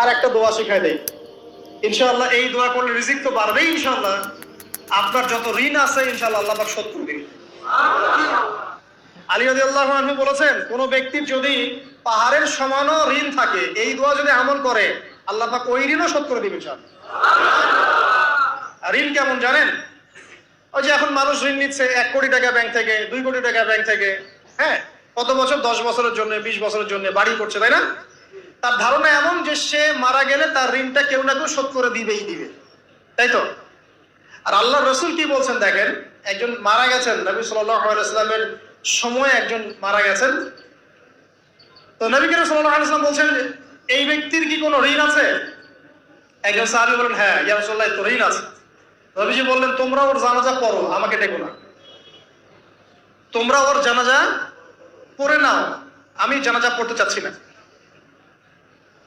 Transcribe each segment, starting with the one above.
আর একটা দোয়া শিখাই দেই। ইনশাআল্লাহ এই দোয়া করলে রিজিক তো বাড়বেই ইনশাআল্লাহ। আপনার যত ঋণ আছে, ইনশাআল্লাহ আল্লাহ শোধ দিবেন আলী আনহু বলেছেন, কোন ব্যক্তির যদি পাহাড়ের সমানও ঋণ থাকে, এই দোয়া যদি আমল করে, আল্লাহ পাক ওই ঋণও শোধ করে দিবেন আর ঋণ কেমন জানেন? ওই যে এখন মানুষ ঋণ নিচ্ছে, এক কোটি টাকা ব্যাংক থেকে, দুই কোটি টাকা ব্যাংক থেকে হ্যাঁ? কত বছর? দশ বছরের জন্য, বিশ বছরের জন্য, বাড়ি করছে, তাই না? তার ধারণা এমন যে সে মারা গেলে তার ঋণটা কেউ না কেউ শোধ করে দিবেই দিবে। তাই তো? আর আল্লাহ রসুল কি বলছেন দেখেন? একজন মারা গেছেন, নবী সাল্লামের সময় একজন মারা গেছেন। তো নবী করিম সাল্লাম বলছেন, এই ব্যক্তির কি কোনো ঋণ আছে? একজন সাহাবি বলেন হ্যাঁ ইয়া রাসূলুল্লাহ তো ঋণ আছে। নবীজি বললেন, তোমরা ওর জানাজা পড়ো, আমাকে ডেকো না। তোমরা ওর জানাজা পড়ে নাও, আমি জানাজা পড়তে চাচ্ছি না।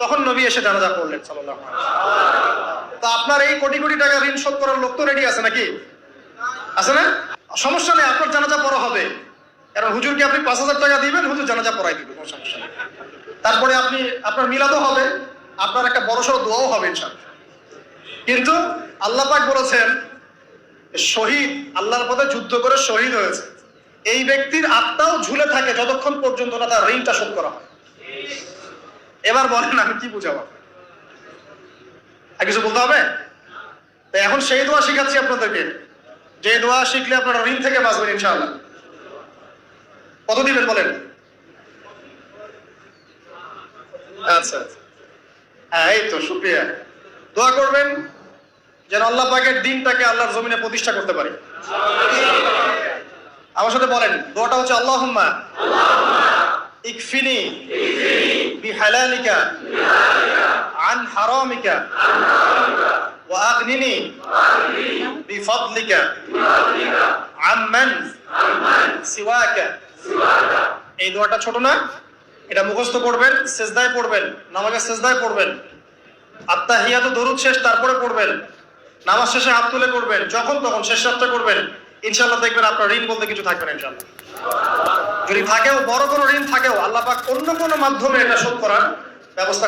তখন নবী এসে জানাজা সাল্লাল্লাহু তো আপনার এই কোটি কোটি টাকা ঋণ শোধ করার লোক তো রেডি আছে নাকি? আছে না? সমস্যা নেই, আপনার জানাজা পড়া হবে। কারণ হুজুরকে আপনি পাঁচ হাজার টাকা দিবেন, হুজুর জানাজা পড়াই দিবেন কোনো সমস্যা নেই। তারপরে আপনি, আপনার মিলাদও হবে, আপনার একটা বড় সড়ো দোয়াও হবে, ইনশাআল্লাহ। কিন্তু আল্লাহ পাক বলেছেন, শহীদ, আল্লাহর পথে যুদ্ধ করে শহীদ হয়েছে। এই ব্যক্তির আত্মাও ঝুলে থাকে যতক্ষণ পর্যন্ত না তার ঋণটা শোধ করা হয়। এবার বলেন আমি কি বুঝাবো? আর কিছু বলতে হবে? তো এখন সেই দোয়া শিখাচ্ছি আপনাদেরকে। যে দোয়া শিখলে আপনারা ঋণ থেকে বাঁচবেন ইনশাআল্লাহ। কত দিবেন বলেন? আচ্ছা আচ্ছা। হ্যাঁ এই তো, শুক্রিয়া। দোয়া করবেন যেন আল্লাহ পাকের দিনটাকে আল্লাহর জমিনে প্রতিষ্ঠা করতে পারি। আমার সাথে বলেন, দোয়াটা হচ্ছে আল্লাহুম্মা। বিহালালিকা আন হারামিকা ওয়া আগনিনি বিফাদলিকা আম্মান সিওয়াকা এই দোয়াটা ছোট না, এটা মুখস্থ করবেন সেজদায় পড়বেন, নামাজের সেজদায় পড়বেন। আত্মাহিয়াত দরুদ শেষ, তারপরে পড়বেন। নামাজ শেষে হাত তুলে করবেন যখন তখন শেষ রাতটা করবেন। ইনশাল্লাহ দেখবেন আপনার ঋণ বলতে কিছু থাকবে না ইনশাল্লাহ যদি থাকেও বড় কোনো ঋণ থাকেও আল্লাপাক অন্য কোনো মাধ্যমে এটা শোধ করার ব্যবস্থা